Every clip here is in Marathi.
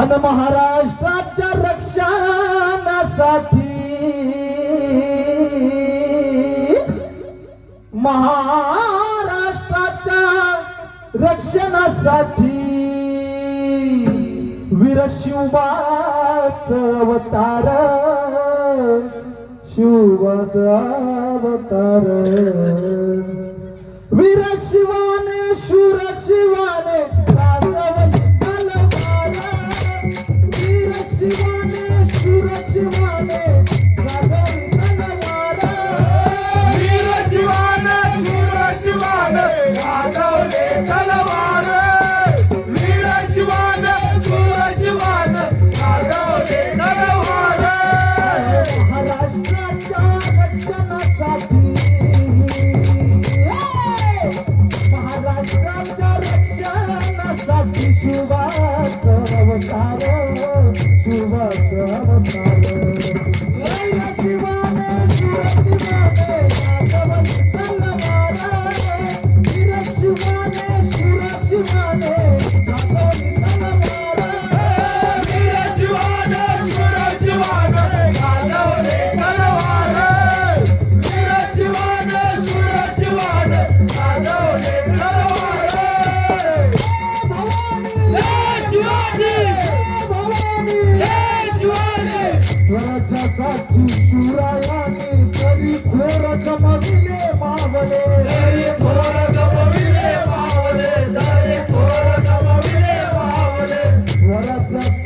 अन महाराष्ट्राच्या रक्षणासाठी महाराष्ट्राच्या रक्षणासाठी वीर शिवाच अवतार शिवाच अवतार. साठी शिवा करवतारो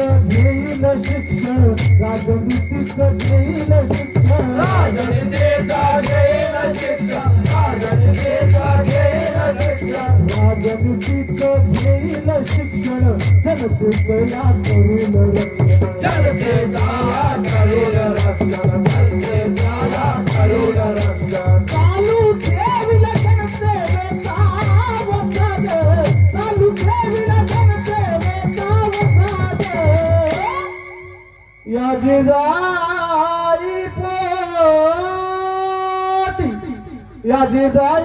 घेईल शिक्षण राजनीतीच घेईल शिक्षण राजनीतीचा घेईल शिक्षण. राजनीतीचा घेईल शिक्षण राजनीतीच घेईल शिक्षण जनतेच या करील रक्षण. जनतेचा करील रक्षण. লাগে যাই আজি যাই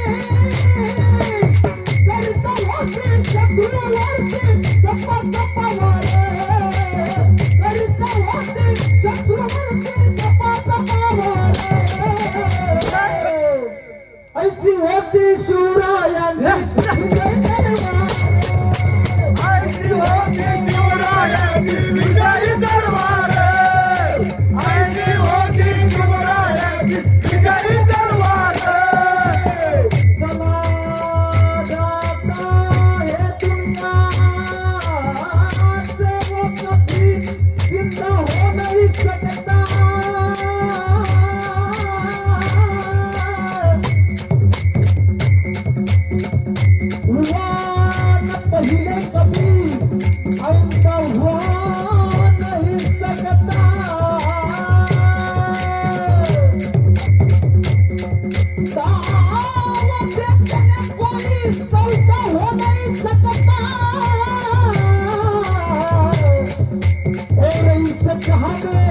जहाँ गए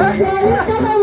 Você é nunca vai